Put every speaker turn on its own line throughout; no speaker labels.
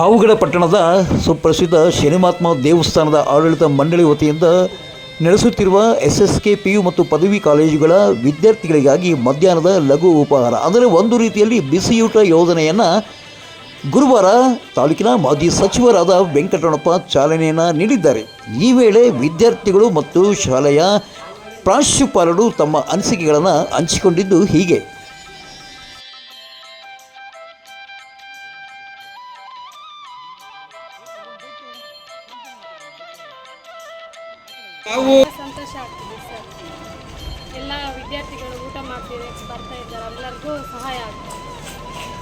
ಪಾವುಗಡ ಪಟ್ಟಣದ ಸುಪ್ರಸಿದ್ಧ ಶನಿಮಾತ್ಮ ದೇವಸ್ಥಾನದ ಆಡಳಿತ ಮಂಡಳಿ ವತಿಯಿಂದ ನಡೆಸುತ್ತಿರುವ S S K P U ಮತ್ತು ಪದವಿ ಕಾಲೇಜುಗಳ ವಿದ್ಯಾರ್ಥಿಗಳಿಗಾಗಿ ಮಧ್ಯಾಹ್ನದ ಲಘು ಉಪಹಾರ, ಅಂದರೆ ಒಂದು ರೀತಿಯಲ್ಲಿ ಬಿಸಿಯೂಟ ಯೋಜನೆಯನ್ನು ಗುರುವಾರ ತಾಲೂಕಿನ ಮಾಜಿ ಸಚಿವರಾದ ವೆಂಕಟರಮಣಪ್ಪ ಚಾಲನೆಯನ್ನು ನೀಡಿದ್ದಾರೆ. ಈ ವೇಳೆ ವಿದ್ಯಾರ್ಥಿಗಳು ಮತ್ತು ಶಾಲೆಯ ಪ್ರಾಂಶುಪಾಲರು ತಮ್ಮ ಅನಿಸಿಕೆಗಳನ್ನು ಹಂಚಿಕೊಂಡಿದ್ದು ಹೀಗೆ.
ನಾವು
ಸಂತೋಷ ಆಗ್ತಿದೆ ಸರ್. ಎಲ್ಲ ವಿದ್ಯಾರ್ಥಿಗಳು ಊಟ ಮಾಡ್ತಿದೆ ಬರ್ತಾ ಇದ್ದಾರೆ ಎಲ್ಲರಿಗೂ ಸಹಾಯ ಆಗ್ತದೆ.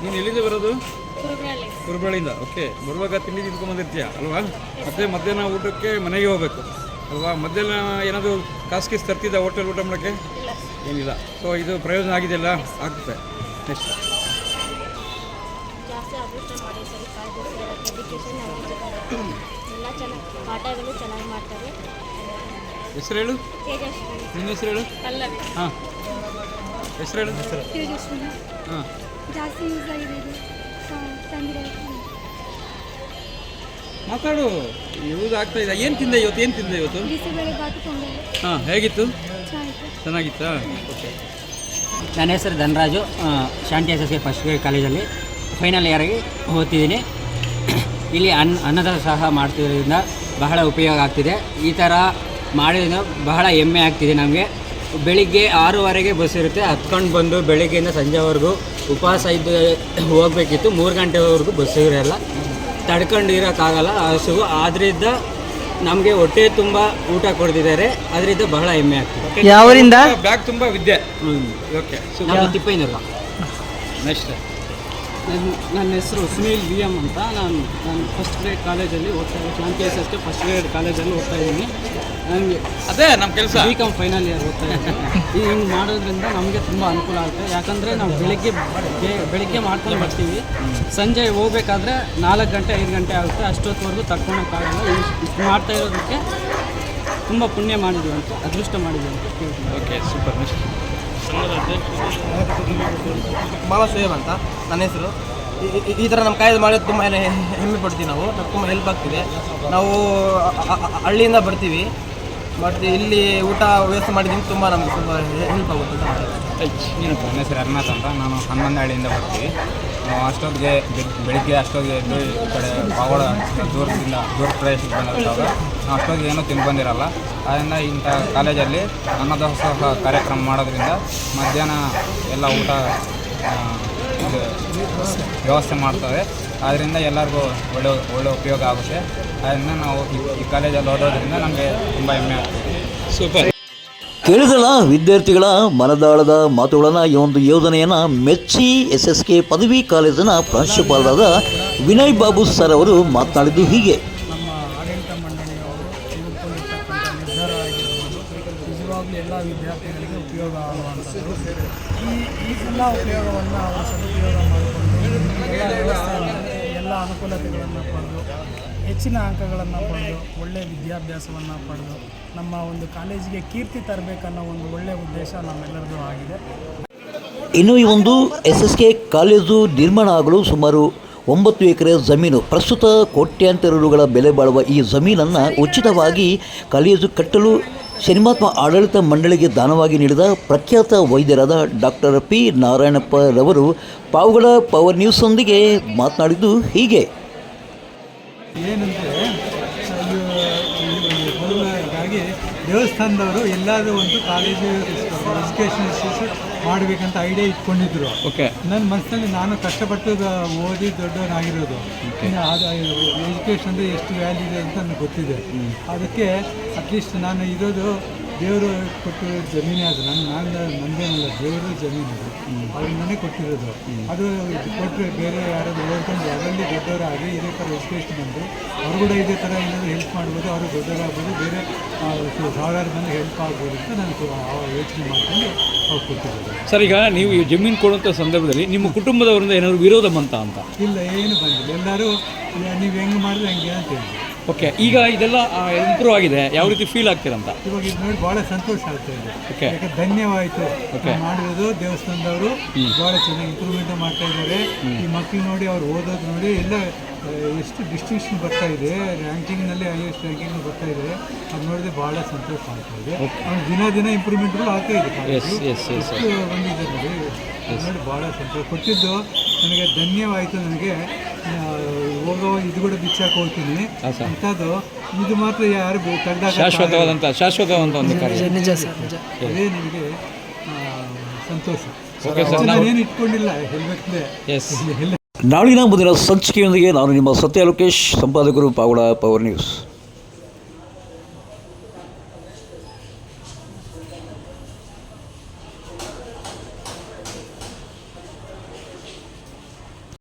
ನೀನು ಎಲ್ಲಿಂದ ಬರೋದು?
ಕುರುಬಳ್ಳಿ.
ಕುರುಬಳಿಂದ ಓಕೆ ಬರುವಾಗ ತಿಂಡಿ ತಿಂದ್ಕೊಂಡ್ ಬಂದಿರ್ತೀಯ? ಅಲ್ವಾ? ಮತ್ತೆ ಮಧ್ಯಾಹ್ನ ಊಟಕ್ಕೆ ಮನೆಗೆ ಹೋಗಬೇಕು. ಅಲ್ವಾ? ಮಧ್ಯಾಹ್ನ ಏನಾದರೂ ಕಾಸು ಕೀಸ್ ತರ್ತಿದ್ದ ಹೋಟೆಲ್ ಊಟ ಮಾಡೋಕ್ಕೆ? ಏನಿಲ್ಲ. ಸೊ ಇದು ಪ್ರಯೋಜನ ಆಗಿದೆಯಲ್ಲ ಆಗುತ್ತೆ ನೆಕ್ಸ್ಟ್
ಜಾಸ್ತಿ ಅದೃಷ್ಟ ಮಾಡಿ ಸರಿ ಕಾಲೇಜ್ ಎಜುಕೇಷನ್ ಎಲ್ಲ ಚೆನ್ನಾಗಿ ಪಾಠಗಳು ಚೆನ್ನಾಗಿ ಮಾಡ್ತಾರೆ.
ಹೆಸರು ಹೇಳು
ನಿಮ್ಮ
ನಿನ್ನ ಹೆಸರು ಹೇಳು ಹಾಂ. ಹೆಸರು ಹೇಳು ಹಾಂ.
ಜಾಸ್ತಿ ಯೂಸ್ ಆಗಿದೆ ಇದು ತಂದಿರೋ
ಮಾತಾಡು. ಯೂಸ್ ಆಗ್ತಾ ಇದೆ ಏನು ತಿಂದೆ ಇವತ್ತು? ಏನು ತಿಂದೆ ಇವತ್ತು?
ಬಿಸಿಬೇಳೆ ಬಾತು ಪೊಂಗಲ್
ಹಾಂ ಹೇಗಿತ್ತು?
ಚೆನ್ನಾಗಿತ್ತು.
ಓಕೆ
ನನ್ನ ಹೆಸರು Dhanraju. Shanthi S S K first grade ಕಾಲೇಜಲ್ಲಿ ಫೈನಲ್ ಇಯರ್ಗೆ ಓದ್ತಿದ್ದೀನಿ. ಇಲ್ಲಿ ಅನ್ನ ಅನ್ನದ ಸಹ ಮಾಡ್ತಿರೋದ್ರಿಂದ ಬಹಳ ಉಪಯೋಗ ಆಗ್ತಿದೆ. ಈ ಥರ ಮಾಡೋದ್ರಿಂದ ಬಹಳ ಹೆಮ್ಮೆ ಆಗ್ತಿದೆ ನಮಗೆ. ಬೆಳಿಗ್ಗೆ ಆರೂವರೆಗೆ ಬಸ್ ಇರುತ್ತೆ. ಹತ್ಕೊಂಡು ಬಂದು ಬೆಳಿಗ್ಗೆಯಿಂದ ಸಂಜೆವರೆಗೂ ಉಪವಾಸ ಇದ್ದು ಹೋಗಬೇಕಿತ್ತು. ಮೂರು ಗಂಟೆವರೆಗೂ ಬಸ್ ಇರೋಲ್ಲ. ತಡ್ಕೊಂಡು ಇರೋಕ್ಕಾಗಲ್ಲ ಹಸುವು. ಆದ್ದರಿಂದ ನಮಗೆ ಹೊಟ್ಟೆ ತುಂಬ ಊಟ ಕೊಡ್ತಿದ್ದಾರೆ ಅದರಿಂದ ಬಹಳ ಹೆಮ್ಮೆ ಆಗ್ತಿದೆ.
ಯಾವರಿಂದ?
ಬ್ಯಾಗ್ ತುಂಬ ವಿದ್ಯೆ.
ಹ್ಞೂ
ಓಕೆ
ತಿಪ್ಪೈನೂರು
ನೆಕ್ಸ್ಟ್
ನನ್ನ ನನ್ನ ಹೆಸರು ಸುನೀಲ್ ವಿ ಎಂ ಅಂತ. ನಾನು ನಾನು ಫಸ್ಟ್ ಗ್ರೇಡ್ ಕಾಲೇಜಲ್ಲಿ ಓದ್ತಾ ಇದ್ದೀನಿ. Shanthi S S K first grade ಕಾಲೇಜಲ್ಲಿ ಓದ್ತಾ ಇದ್ದೀನಿ. ನನಗೆ
ಅದೇ ನಮ್ಮ ಕೆಲಸ.
ಬಿ ಕಾಮ್ ಫೈನಲ್ ಇಯರ್ ಓದ್ತಾ ಇದ್ದೀನಿ. ಹಿಂಗೆ ಮಾಡೋದ್ರಿಂದ ನಮಗೆ ತುಂಬ ಅನುಕೂಲ ಆಗುತ್ತೆ. ಯಾಕಂದರೆ ನಾವು ಬೆಳಿಗ್ಗೆ ಬೇ- ಬೆಳಿಗ್ಗೆ ಮಾಡ್ಕೊಂಡು ಬರ್ತೀವಿ. ಸಂಜೆ ಹೋಗ್ಬೇಕಾದ್ರೆ ನಾಲ್ಕು ಗಂಟೆ ಐದು ಗಂಟೆ ಆಗುತ್ತೆ. ಅಷ್ಟೊತ್ತವರೆಗೂ ತಡ್ಕೊಳಕ್ಕಾಗಲ್ಲ. ಇಷ್ಟು ಮಾಡ್ತಾ ಇರೋದಕ್ಕೆ ತುಂಬ ಪುಣ್ಯ ಮಾಡಿದ್ವಿ ಅಂತ ಅದೃಷ್ಟ ಮಾಡಿದ್ವಿ ಅಂತ
ಓಕೆ ಸೂಪರ್ ನೆಕ್ಸ್ಟ್
ಬಾಲಶ್ರೇಯಮ್ ಅಂತ, ನನ್ನ ಹೆಸರು. ಈ- ಥರ ನಮ್ಮ ಕಾಯ್ದು ಮಾಡೋದು ತುಂಬ ಹೆಮ್ಮೆ ಪಡ್ತೀವಿ ನಾವು, ನಮ್ಗೆ ತುಂಬ ಹೆಲ್ಪ್ ಆಗ್ತಿದೆ. ನಾವು ಹಳ್ಳಿಯಿಂದ ಬರ್ತೀವಿ. ಬಟ್ ಇಲ್ಲಿ ಊಟ ವ್ಯವಸ್ಥೆ ಮಾಡಿದ್ದೀನಿ ತುಂಬ ನಮ್ಗೆ ತುಂಬ ಹೆಲ್ಪ್ ಆಗುತ್ತೆ
ನನ್ನ ಹೆಸರು ಅರ್ನಾಥ್ ಅಂತ. ನಾನು ಹನ್ನೊಂದಹಳ್ಳಿಯಿಂದ ಬರ್ತೀವಿ. ನಾವು ಅಷ್ಟೊತ್ತಿಗೆ ಬೆಳಿಗ್ಗೆ ಅಷ್ಟೊತ್ತಿಗೆ ಎದ್ದು ಈ ಕಡೆ ಪಾವಾಡ ದೂರದಿಂದ ದೂರ ಪ್ರದೇಶಕ್ಕೆ ನಾವು ಅಷ್ಟೊತ್ತಿಗೆ ಏನೂ ತಿಂದು ಬಂದಿರಲ್ಲ. ಆದ್ದರಿಂದ ಇಂಥ ಕಾಲೇಜಲ್ಲಿ ಅನ್ನದಾಸೋಹ ಕಾರ್ಯಕ್ರಮ ಮಾಡೋದ್ರಿಂದ ಮಧ್ಯಾಹ್ನ ಎಲ್ಲ ಊಟ ವ್ಯವಸ್ಥೆ ಮಾಡ್ತವೆ. ಆದ್ದರಿಂದ ಎಲ್ಲರಿಗೂ ಒಳ್ಳೆ ಒಳ್ಳೆ ಉಪಯೋಗ ಆಗುತ್ತೆ. ಆದ್ದರಿಂದ ನಾವು ಈ ಕಾಲೇಜಲ್ಲಿ ಓದೋದ್ರಿಂದ ನಮಗೆ ತುಂಬ ಹೆಮ್ಮೆ ಆಗ್ತದೆ.
ಸೂಪರ್.
ಕೇಳಿದಲ್ಲ ವಿದ್ಯಾರ್ಥಿಗಳ ಮನದಾಳದ ಮಾತುಗಳನ್ನು ಈ ಒಂದು ಯೋಜನೆಯನ್ನು ಮೆಚ್ಚಿ ಎಸ್ ಎಸ್ ಕೆ ಪದವಿ ಕಾಲೇಜಿನ ಪ್ರಾಂಶುಪಾಲರಾದ ವಿನಯ್ ಬಾಬು ಸರ್ ಅವರು ಮಾತನಾಡಿದ್ದು ಹೀಗೆ.
ಉಪಯೋಗ ಈ ಎಲ್ಲ ಉಪಯೋಗವನ್ನು ಸದುಪಯೋಗ ಮಾಡಿಕೊಂಡು ಎಲ್ಲ ಅನುಕೂಲತೆಗಳನ್ನು ಪಡೆದು, ಹೆಚ್ಚಿನ ಅಂಕಗಳನ್ನು ಪಡೆದು ಒಳ್ಳೆಯ ವಿದ್ಯಾಭ್ಯಾಸವನ್ನು ಪಡೆದು, ನಮ್ಮ ಒಂದು ಕಾಲೇಜಿಗೆ ಕೀರ್ತಿ ತರಬೇಕನ್ನೋ ಒಂದು ಒಳ್ಳೆಯ ಉದ್ದೇಶ ನಮ್ಮೆಲ್ಲರದ್ದು ಆಗಿದೆ.
ಇನ್ನು ಈ ಒಂದು ಎಸ್ ಎಸ್ ಕೆ ಕಾಲೇಜು ನಿರ್ಮಾಣ ಆಗಲು ಸುಮಾರು ಒಂಬತ್ತು ಎಕರೆ ಜಮೀನು, ಪ್ರಸ್ತುತ ಕೋಟ್ಯಾಂತರ ರುಗಳ ಬೆಲೆ ಬಾಳುವ ಈ ಜಮೀನನ್ನು ಉಚಿತವಾಗಿ ಕಾಲೇಜು ಕಟ್ಟಲು ಶನಿಮಾತ್ಮ ಆಡಳಿತ ಮಂಡಳಿಗೆ ದಾನವಾಗಿ ನೀಡಿದ ಪ್ರಖ್ಯಾತ ವೈದ್ಯರಾದ ಡಾಕ್ಟರ್ ಪಿ ನಾರಾಯಣಪ್ಪರವರು ಪಾವುಗಳ ಪವರ್ ನ್ಯೂಸ್ನೊಂದಿಗೆ ಮಾತನಾಡಿದ್ದು ಹೀಗೆ.
ಏನಂದರೆ ದೇವಸ್ಥಾನದವರು ಎಲ್ಲಾದರೂ ಒಂದು ಕಾಲೇಜು ಎಜುಕೇಷನ್ ಇನ್ಸ್ಟಿಟ್ಯೂಟ್ ಮಾಡಬೇಕಂತ ಐಡಿಯಾ ಇಟ್ಕೊಂಡಿದ್ರು.
ಓಕೆ
ನನ್ನ ಮನಸ್ಸಲ್ಲಿ ನಾನು ಕಷ್ಟಪಟ್ಟು ಓದಿ ದೊಡ್ಡವನಾಗಿರೋದು ಎಜುಕೇಷನ್ ಅಂದರೆ ಎಷ್ಟು ವ್ಯಾಲ್ಯೂ ಇದೆ ಅಂತ ನನಗೆ ಗೊತ್ತಿದೆ. ಅದಕ್ಕೆ ಅಟ್ಲೀಸ್ಟ್ ನಾನು ಇರೋದು ದೇವರು ಕೊಟ್ಟಿರೋ ಜಮೀನೇ ಅದು. ನನ್ನ ನಾನು ಅಲ್ಲ ದೇವರು ಜಮೀನು ಅದು. ಅವ್ರ ಮನೆ ಕೊಟ್ಟಿರೋದು. ಅದು ಕೊಟ್ಟರೆ ಬೇರೆ ಯಾರಾದರೂ ಓದ್ಕೊಂಡು ಅದರಲ್ಲಿ ದೊಡ್ಡವರಾಗಿ ಇದೇ ಥರ ಎಜುಕೇಷನ್ ಬಂದು ಅವ್ರು ಕೂಡ ಇದೇ ಥರ ಏನಾದರೂ ಹೆಲ್ಪ್ ಮಾಡ್ಬೋದು ಅವರು ದೊಡ್ಡವರಾಗ್ಬೋದು ಬೇರೆ ಸಾವಿರಾರು ಮಂದಿ ಹೆಲ್ಪ್ ಆಗ್ಬೋದು ಅಂತ ನಾನು ಯೋಚನೆ ಮಾಡ್ಕೊಂಡು ಅವ್ರು ಕೊಟ್ಟಿರೋದು
ಸರ್ ಈಗ ನೀವು ಈ ಜಮೀನು ಕೊಡುವಂಥ ಸಂದರ್ಭದಲ್ಲಿ ನಿಮ್ಮ ಕುಟುಂಬದವರಿಂದ ಏನಾದರೂ ವಿರೋಧ ಬಂತ ಅಂತ?
ಇಲ್ಲ ಏನು ಬಂದಿಲ್ಲ. ಎಲ್ಲರೂ ನೀವು ಹೆಂಗೆ ಮಾಡಿದ್ರೆ ಹಂಗೆ? ಅಂತ ಹೇಳಿದ್ರು.
ಓಕೆ ಈಗ ಇದೆಲ್ಲ ಇಂಪ್ರೂವ್ ಆಗಿದೆ. ಯಾವ ರೀತಿ ಫೀಲ್ ಆಗ್ತೀರಂತ?
ಇವಾಗ ಇದು ನೋಡಿ ಭಾಳ ಸಂತೋಷ ಆಗ್ತಾ ಇದೆ.
ಓಕೆ
ಯಾಕೆ ಧನ್ಯವಾಯಿತು.
Okay.
ಮಾಡಿರೋದು ದೇವಸ್ಥಾನದವರು ಭಾಳ ಚೆನ್ನಾಗಿ ಇಂಪ್ರೂವ್ಮೆಂಟ್ ಮಾಡ್ತಾ ಇದ್ದಾರೆ. ಈ ಮಕ್ಕಳು ನೋಡಿ ಅವ್ರು ಓದೋದು ನೋಡಿ ಎಲ್ಲ ಆ, ಎಷ್ಟು ಡಿಸ್ಟಿಂಕ್ಷನ್ ಬರ್ತಾ ಇದೆ. ರ್ಯಾಂಕಿಂಗ್ನಲ್ಲಿ ಹೈಯೆಸ್ಟ್ ರ್ಯಾಂಕಿಂಗ್ ಬರ್ತಾ ಇದೆ. ಅದು ನೋಡಿದ್ರೆ ಭಾಳ ಸಂತೋಷ ಆಗ್ತಾ ಇದೆ. ಅವ್ನು ದಿನ ದಿನ ಇಂಪ್ರೂವ್ಮೆಂಟ್ಗಳು ಆಗ್ತಾ ಇದೆ ಬಂದಿದ್ದಾರೆ ಎಷ್ಟು ಬಂದಿದೆ ನೋಡಿ. ಅದು ನೋಡಿ ಭಾಳ ಸಂತೋಷ. ಕೊಟ್ಟಿದ್ದು ನನಗೆ ಧನ್ಯವಾಯಿತು ನನಗೆ. ಹೋಗೋ ಇದು ಕೂಡ ಬಿಚ್ಚಾಕ್ ಹೋಗ್ತೀನಿ. ಅಂಥದ್ದು ಇದು ಮಾತ್ರ ಯಾರು ತೆಗ್ದಾಗ
ಶಾಶ್ವತವಾದಂಥ ಶಾಶ್ವತವಾದಂಥ ಒಂದು ಕಾರ್ಯ.
ನಿಜ ಸರ್ ನಿಜ. ಅದೇ ನನಗೆ ಆ, ಸಂತೋಷ.
ಓಕೆ ಸರ್ ನಾವು
ನಾನೇನು ಇಟ್ಕೊಂಡಿಲ್ಲ ಹೆಲ್ಮೆಟ್ಲೆ
ಎಸ್
ನಾಳಿನ ಮುಂದಿನ ಸಂಚಿಕೆಯೊಂದಿಗೆ ನಾನು ನಿಮ್ಮ ಸತ್ಯ ಲೋಕೇಶ್ ಸಂಪಾದಕರು ಪಾವಡ ಪವರ್ ನ್ಯೂಸ್